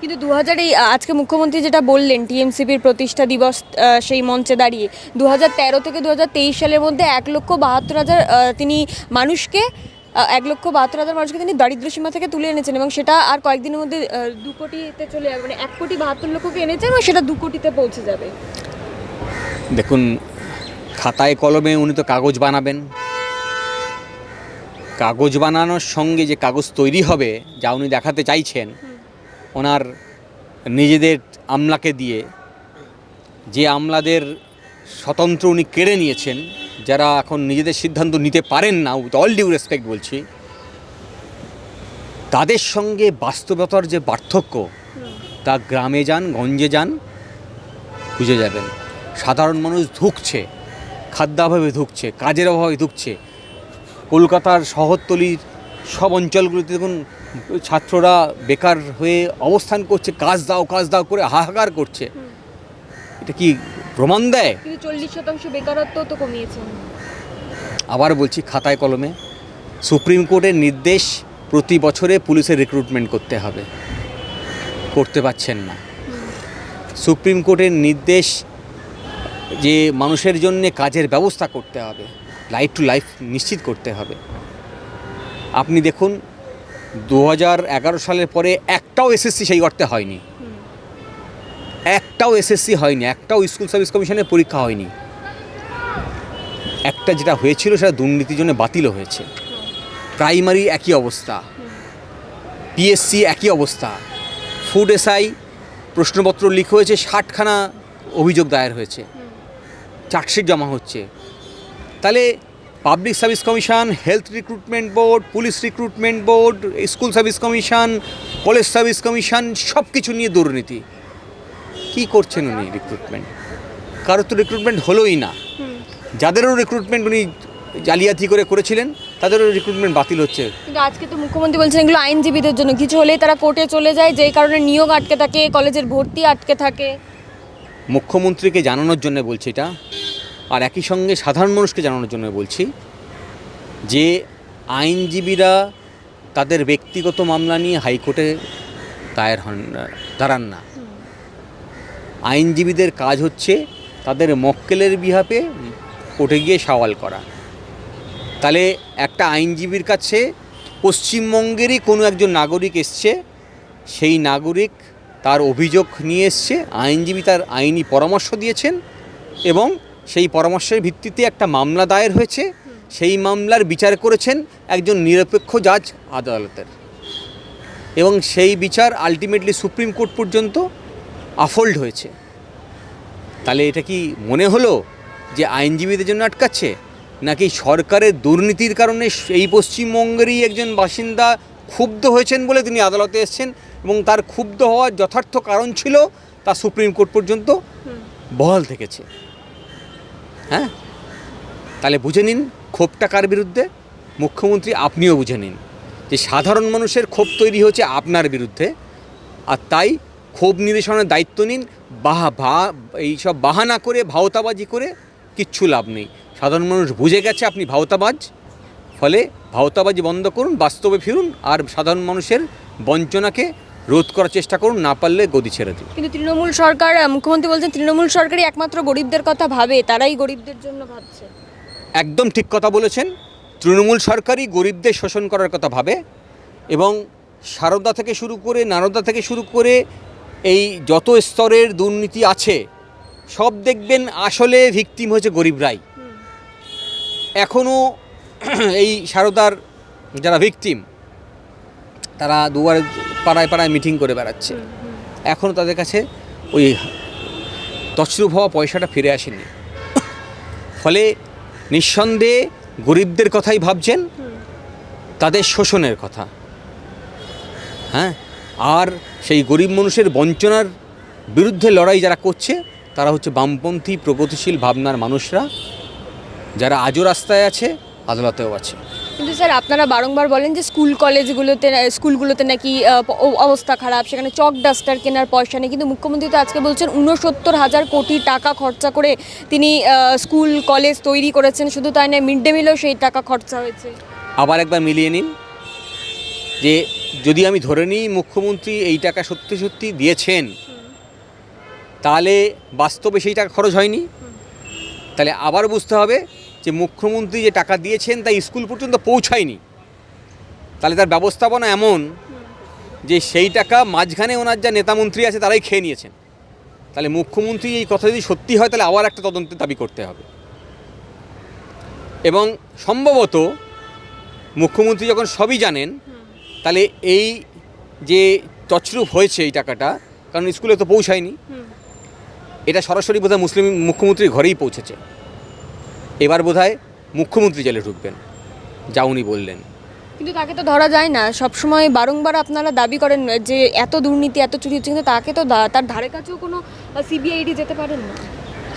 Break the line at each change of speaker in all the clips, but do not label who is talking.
কিন্তু দু হাজার এই আজকে মুখ্যমন্ত্রী যেটা বললেন, টিএমসিপির প্রতিষ্ঠা দিবস সেই মঞ্চে দাঁড়িয়ে, দু তেরো থেকে দু হাজার তেইশ সালের মধ্যে এক লক্ষ বাহাত্তর হাজার তিনি মানুষকে এক লক্ষ বাহাত্তর হাজার মানুষকে তিনি দারিদ্র সীমা থেকে তুলে এনেছেন এবং সেটা আর কয়েকদিনের মধ্যে দু কোটিতে চলে যাবে মানে এক কোটি বাহাত্তর লক্ষকে এনেছেন এবং সেটা দু কোটিতে পৌঁছে যাবে।
দেখুন, খাতায় কলমে উনি তো কাগজ বানাবেন। কাগজ বানানোর সঙ্গে যে কাগজ তৈরি হবে, যা উনি দেখাতে চাইছেন ওনার নিজেদের আমলাকে দিয়ে যে আমলাদের স্বতন্ত্র উনি কেড়ে নিয়েছেন, যারা এখন নিজেদের সিদ্ধান্ত নিতে পারেন না উইথ অল ডিউ রেসপেক্ট বলছি, তাদের সঙ্গে বাস্তবতার যে পার্থক্য, তা গ্রামে যান, গঞ্জে যান, বুঝে যাবেন। সাধারণ মানুষ ধুকছে, খাদ্যাভাবে ধুকছে, কাজের অভাবে ধুকছে। কলকাতার শহরতলির সব অঞ্চলগুলিতে দেখুন ছাত্ররা বেকার হয়ে অবস্থান করছে কাজ দাও কাজ দাও করে হাহাকার করছে। এটা কি প্রমাণ দেয়?
কিন্তু চল্লিশ শতাংশ বেকারত্ব তো কমিয়েছেন
আবার বলছি খাতায় কলমে সুপ্রিম কোর্টের নির্দেশ প্রতি বছরে পুলিশের রিক্রুটমেন্ট করতে হবে। করতে পারছেন না। সুপ্রিম কোর্টের নির্দেশ যে মানুষের জন্য কাজের ব্যবস্থা করতে হবে লাইফ টু লাইফ নিশ্চিত করতে হবে। আপনি দেখুন দু সালের পরে একটাও এসএসসি সেই অর্থে হয়নি। একটাও এসএসসি হয়নি, একটাও স্কুল সার্ভিস কমিশনের পরীক্ষা হয়নি। একটা যেটা হয়েছিল সেটা দুর্নীতির জন্য বাতিলও হয়েছে। প্রাইমারি একই অবস্থা, পিএসসি একই অবস্থা। ফুড এসআই প্রশ্নপত্র লিক হয়েছে, ষাটখানা অভিযোগ দায়ের হয়েছে। চার্জশিট জমা হচ্ছে। তাহলে public service commission health recruitment board police recruitment board school service commission college service commission সব কিছু নিয়ে দুর্নীতি। কি করছেন উনি রিক্রুটমেন্ট কারোর তো রিক্রুটমেন্ট হলোই না। যাদেরও রিক্রুটমেন্ট উনি জালিয়াতি করে করেছিলেন তাদেরও রিক্রুটমেন্ট বাতিল হচ্ছে।
কিন্তু আজকে তো মুখ্যমন্ত্রী বলছেন এগুলো আইনজীবীদের জন্য কিছু হলেই তারা কোর্টে চলে যায় যেই কারণে নিয়োগ আটকে থাকে কলেজের ভর্তি আটকে থাকে।
মুখ্যমন্ত্রীকে জানানোর জন্য বলছি এটা। আর একই সঙ্গে সাধারণ মানুষকে জানানোর জন্য বলছি যে আইনজীবীরা তাদের ব্যক্তিগত মামলা নিয়ে হাইকোর্টে দায়ের হন, দাঁড়ান না। আইনজীবীদের কাজ হচ্ছে তাদের মক্কেলের বিহাপে কোর্টে গিয়ে সওয়াল করা। তাহলে একটা আইনজীবীর কাছে পশ্চিমবঙ্গেরই কোনো একজন নাগরিক এসছে, সেই নাগরিক তার অভিযোগ নিয়ে এসছে, আইনজীবী তার আইনি পরামর্শ দিয়েছেন এবং সেই পরামর্শের ভিত্তিতে একটা মামলা দায়ের হয়েছে। সেই মামলার বিচার করেছেন একজন নিরপেক্ষ জাজ আদালতের। এবং সেই বিচার আলটিমেটলি সুপ্রিম কোর্ট পর্যন্ত আফোল্ড হয়েছে। তাহলে এটা কি মনে হলো যে আইনজীবীদের জন্য আটকাচ্ছে? নাকি সরকারের দুর্নীতির কারণে এই পশ্চিমবঙ্গেরই একজন বাসিন্দা ক্ষুব্ধ হয়েছেন বলে তিনি আদালতে এসেছেন এবং তার ক্ষুব্ধ হওয়ার যথার্থ কারণ ছিল তা সুপ্রিম কোর্ট পর্যন্ত বহাল থেকেছে। হ্যাঁ? তাহলে বুঝে নিন ক্ষোভটা কার বিরুদ্ধে? মুখ্যমন্ত্রী আপনিও বুঝে নিন যে সাধারণ মানুষের ক্ষোভ তৈরি হচ্ছে আপনার বিরুদ্ধে আর তাই ক্ষোভ নিরসনের দায়িত্ব নিন, বাহা ভা এইসব বাহানা করে, ভাওতাবাজি করে কিচ্ছু লাভ নেই। সাধারণ মানুষ বুঝে গেছে আপনি ভাওতাবাজ। ফলে ভাওতাবাজি বন্ধ করুন, বাস্তবে ফিরুন আর সাধারণ মানুষের বঞ্চনাকে রোধ করার চেষ্টা করুন না পারলে গদি ছেড়ে দিন।
কিন্তু তৃণমূল সরকার মুখ্যমন্ত্রী বলছেন তৃণমূল সরকারই একমাত্র গরিবদের কথা ভাবে তারাই গরিবদের জন্য ভাবছে।
একদম ঠিক কথা বলেছেন। তৃণমূল সরকারই গরিবদের শোষণ করার কথা ভাবে এবং সারদা থেকে শুরু করে নারদা থেকে শুরু করে এই যত স্তরের দুর্নীতি আছে সব দেখবেন আসলে ভিকটিম হয়েছে গরিবরাই। এখনও এই সারদার যারা ভিকটিম তারা দুবার পাড়ায় পাড়ায় মিটিং করে বেড়াচ্ছে। এখনও তাদের কাছে ওই তছরূপ হওয়া পয়সাটা ফিরে আসেনি। ফলে নিঃসন্দেহে গরিবদের কথাই ভাবছেন তাদের শোষণের কথা। হ্যাঁ? আর সেই গরিব মানুষের বঞ্চনার বিরুদ্ধে লড়াই যারা করছে তারা হচ্ছে বামপন্থী প্রগতিশীল ভাবনার মানুষরা যারা আজও রাস্তায় আছে আদালতেও আছে।
কিন্তু স্যার, আপনারা বারংবার বলেন যে স্কুল কলেজগুলোতে, স্কুলগুলোতে নাকি অবস্থা খারাপ, সেখানে চক ডাস্টার কেনার পয়সা নেই। কিন্তু মুখ্যমন্ত্রী তো আজকে বলছেন উনসত্তর হাজার কোটি টাকা খরচা করে তিনি স্কুল, কলেজ তৈরি করেছেন। শুধু তাই নয়, মিড ডে মিলেও সেই টাকা খরচা হয়েছে।
আবার একবার মিলিয়ে নিন যে যদি আমি ধরে নিই মুখ্যমন্ত্রী এই টাকা সত্যি সত্যি দিয়েছেন, তাহলে বাস্তবে সেই টাকা খরচ হয়নি? তাহলে আবার বুঝতে হবে যে মুখ্যমন্ত্রী যে টাকা দিয়েছেন তা স্কুল পর্যন্ত পৌঁছায়নি। তাহলে তার ব্যবস্থাপনা এমন যে সেই টাকা মাঝখানে ওনার যা নেতামন্ত্রী আছে তারাই খেয়ে নিয়েছেন। তাহলে মুখ্যমন্ত্রী এই কথা যদি সত্যি হয় তাহলে আবার একটা তদন্তের দাবি করতে হবে। এবং সম্ভবত মুখ্যমন্ত্রী যখন সবই জানেন তাহলে এই যে তছরূপ হয়েছে এই টাকাটা কারণ স্কুলে তো পৌঁছায়নি। এটা সরাসরি বোধহয় মুসলিম মুখ্যমন্ত্রীর ঘরেই পৌঁছেছে। এবার বোধহয় মুখ্যমন্ত্রী জেলে ঢুকবেন যা উনি বললেন।
কিন্তু তাকে তো ধরা যায় না। সবসময় বারংবার আপনারা দাবি করেন যে এত দুর্নীতি এত চুরি হচ্ছে কিন্তু তাকে তো তার ধারে কাছেও কোনো সিবিআইডি যেতে পারেন না।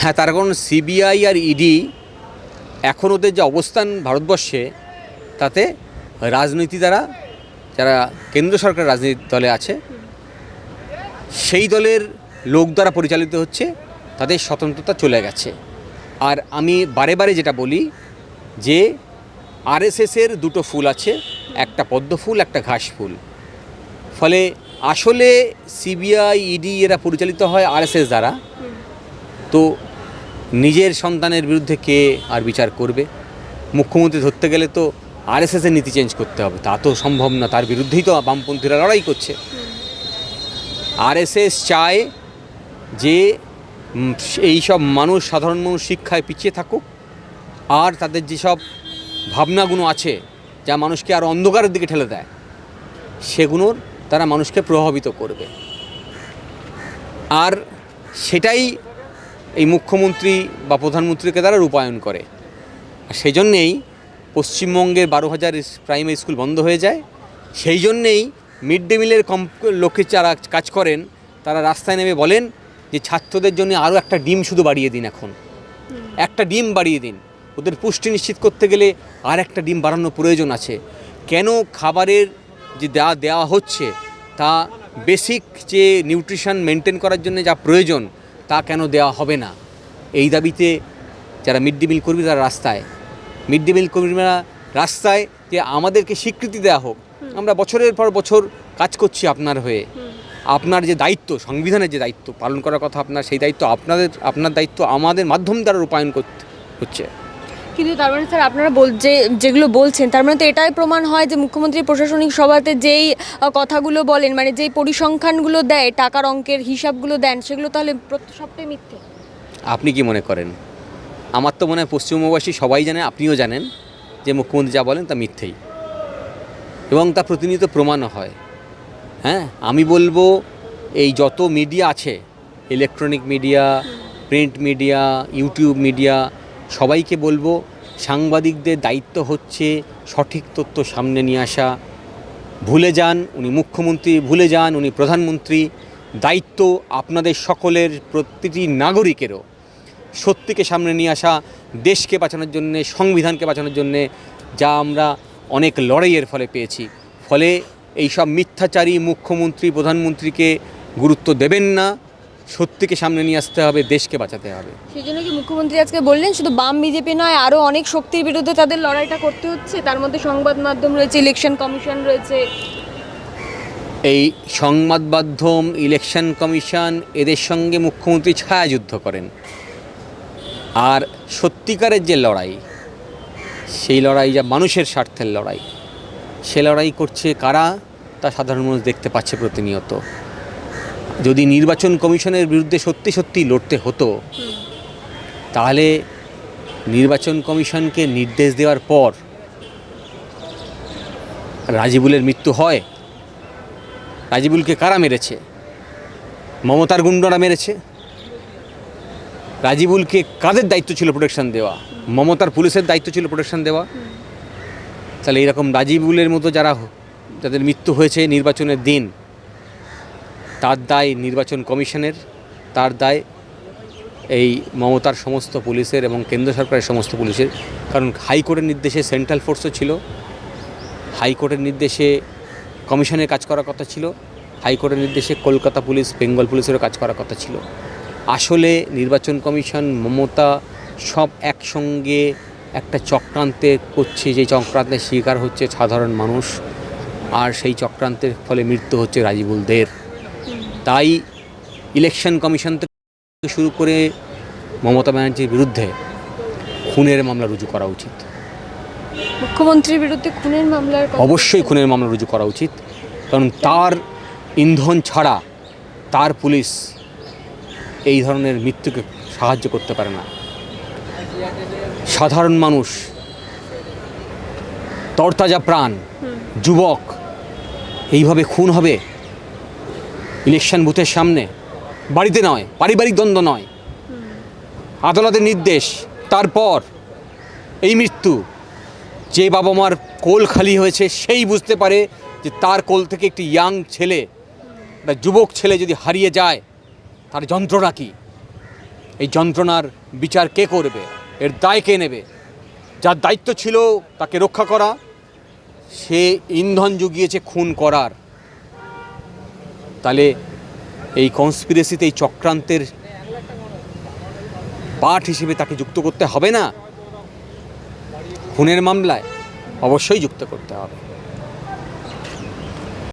হ্যাঁ তার কারণ সিবিআই আর ইডি এখন ওদের যে অবস্থান ভারতবর্ষে তাতে রাজনীতি দ্বারা যারা কেন্দ্র সরকার রাজনীতি দলে আছে সেই দলের লোক দ্বারা পরিচালিত হচ্ছে তাদের স্বতন্ত্রতা চলে গেছে। আর আমি বারে বারে যেটা বলি যে আরএসএসের দুটো ফুল আছে একটা পদ্ম ফুল একটা ঘাস ফুল। ফলে আসলে সিবিআই ইডি এরা পরিচালিত হয় আরএসএস দ্বারা। তো নিজের সন্তানের বিরুদ্ধে কে আর বিচার করবে? মুখ্যমন্ত্রী ধরতে গেলে তো আরএসএসের নীতি চেঞ্জ করতে হবে। তা তো সম্ভব না তার বিরুদ্ধেই তো বামপন্থীরা লড়াই করছে। আরএসএস চায় যে এই সব মানুষ, সাধারণ মানুষ শিক্ষায় পিছিয়ে থাকুক। আর তাদের যেসব ভাবনাগুলো আছে, যা মানুষকে আর অন্ধকারের দিকে ঠেলে দেয়, সেগুলোর তারা মানুষকে প্রভাবিত করবে। আর সেটাই এই মুখ্যমন্ত্রী বা প্রধানমন্ত্রীকে তারা রূপায়ণ করে। আর সেই জন্যেই পশ্চিমবঙ্গের বারো হাজার প্রাইমারি স্কুল বন্ধ হয়ে যায়। সেই জন্যেই মিড ডে মিলের কম লক্ষ্যে যারা কাজ করেন, তারা রাস্তায় নেমে বলেন যে ছাত্রদের জন্য আরও একটা ডিম শুধু বাড়িয়ে দিন এখন। একটা ডিম বাড়িয়ে দিন। ওদের পুষ্টি নিশ্চিত করতে গেলে আর একটা ডিম বাড়ানোর প্রয়োজন আছে। কেন খাবারের যে দেওয়া দেওয়া হচ্ছে তা বেসিক যে নিউট্রিশন মেনটেন করার জন্য যা প্রয়োজন তা কেন দেওয়া হবে না? এই দাবিতে যারা মিড ডে মিল কর্মী তারা রাস্তায়। মিড ডে মিল কর্মীরা রাস্তায় যে আমাদেরকে স্বীকৃতি দেওয়া হোক। আমরা বছরের পর বছর কাজ করছি আপনার হয়ে। আপনার যে দায়িত্ব সংবিধানের যে দায়িত্ব পালন করার কথা আপনার সেই দায়িত্ব আপনাদের আপনার দায়িত্ব আমাদের মাধ্যম দ্বারা রূপায়ণ করতে হচ্ছে।
কিন্তু তার মানে স্যার আপনারা বল যে যেগুলো বলছেন তার মানে তো এটাই প্রমাণ হয় যে মুখ্যমন্ত্রী প্রশাসনিক সভাতে যেই কথাগুলো বলেন মানে যেই পরিসংখ্যানগুলো দেয় টাকার অঙ্কের হিসাবগুলো দেন সেগুলো তাহলে সবটাই মিথ্যে।
আপনি কি মনে করেন? আমার তো মনে হয় পশ্চিমবঙ্গবাসী সবাই জানে আপনিও জানেন যে মুখ্যমন্ত্রী যা বলেন তা মিথ্যেই। এবং তা প্রতিনিয়ত প্রমাণও হয়। হ্যাঁ আমি বলব এই যত মিডিয়া আছে electronic media print media YouTube media সবাইকে বলব সাংবাদিকদের দায়িত্ব হচ্ছে সঠিক তথ্য সামনে নিয়ে আসা। ভুলে যান, উনি মুখ্যমন্ত্রী, ভুলে যান, উনি প্রধানমন্ত্রী। দায়িত্ব আপনাদের সকলের, প্রতিটি নাগরিকেরও। সত্যিকে সামনে নিয়ে আসা, দেশকে বাঁচানোর জন্যে, সংবিধানকে বাঁচানোর জন্যে যা আমরা অনেক লড়াইয়ের ফলে পেয়েছি। ফলে এই সব মিথ্যাচারী মুখ্যমন্ত্রী প্রধানমন্ত্রীকে গুরুত্ব দেবেন না। সত্যিকে সামনে নিয়ে আসতে হবে দেশকে বাঁচাতে হবে।
সেই জন্য কি মুখ্যমন্ত্রী আজকে বললেন শুধু বাম বিজেপি নয় আরও অনেক শক্তির বিরুদ্ধে তাদের লড়াইটা করতে হচ্ছে। তার মধ্যে সংবাদ মাধ্যম রয়েছে ইলেকশন কমিশন রয়েছে।
এই সংবাদ মাধ্যম ইলেকশন কমিশন এদের সঙ্গে মুখ্যমন্ত্রী ছায়াযুদ্ধ করেন। আর সত্যিকারের যে লড়াই সেই লড়াই যা মানুষের স্বার্থের লড়াই সে লড়াই করছে কারা? তা সাধারণ মানুষ দেখতে পাচ্ছে প্রতিনিয়ত। যদি নির্বাচন কমিশনের বিরুদ্ধে সত্যি সত্যি লড়তে হতো, তাহলে নির্বাচন কমিশনকে নির্দেশ দেওয়ার পর রাজিবুলের মৃত্যু হয়। রাজিবুলকে কারা মেরেছে? মমতার গুন্ডরা মেরেছে। রাজিবুলকে কাদের দায়িত্ব ছিল প্রোটেকশন দেওয়া? মমতার পুলিশের দায়িত্ব ছিল প্রোটেকশন দেওয়া। তাহলে এরকম রাজিবুলের মতো যারা যাদের মৃত্যু হয়েছে নির্বাচনের দিন, তার দায় নির্বাচন কমিশনের, তার দায় এই মমতার সমস্ত পুলিশের এবং কেন্দ্র সরকারের সমস্ত পুলিশের। কারণ হাইকোর্টের নির্দেশে সেন্ট্রাল ফোর্সও ছিল, হাইকোর্টের নির্দেশে কমিশনের কাজ করার কথা ছিল, হাইকোর্টের নির্দেশে কলকাতা পুলিশ, বেঙ্গল পুলিশেরও কাজ করার কথা ছিল। আসলে নির্বাচন কমিশন, মমতা সব একসঙ্গে একটা চক্রান্তে করছে যে চক্রান্তের শিকার হচ্ছে সাধারণ মানুষ আর সেই চক্রান্তের ফলে মৃত্যু হচ্ছে রাজিবুল দের তাই ইলেকশন কমিশন থেকে শুরু করে মমতা ব্যানার্জির বিরুদ্ধে খুনের মামলা রুজু করা উচিত।
মুখ্যমন্ত্রীর বিরুদ্ধে খুনের মামলার
অবশ্যই খুনের মামলা রুজু করা উচিত কারণ তার ইন্ধন ছাড়া তার পুলিশ এই ধরনের মৃত্যুকে সাহায্য করতে পারে না। সাধারণ মানুষ, তরতাজা প্রাণ, যুবক, এইভাবে খুন হবে? ইলেকশন বুথের সামনে? বাড়িতে নয়, পারিবারিক দ্বন্দ্ব নয়। আদালতের নির্দেশ, তারপর এই মৃত্যু, যে বাবা মার কোল খালি হয়েছে সেই বুঝতে পারে যে তার কোল থেকে একটি ইয়াং ছেলে বা যুবক ছেলে যদি হারিয়ে যায়, তার যন্ত্রণা কী? এই যন্ত্রণার বিচার কে করবে? এর দায় কে নেবে? যার দায়িত্ব ছিল তাকে রক্ষা করা, সে ইন্ধন জুগিয়েছে খুন করার। তাহলে এই কনস্পিরেসিতে এই চক্রান্তের পাঠ হিসেবে তাকে যুক্ত করতে হবে না? খুনের মামলায় অবশ্যই যুক্ত করতে হবে।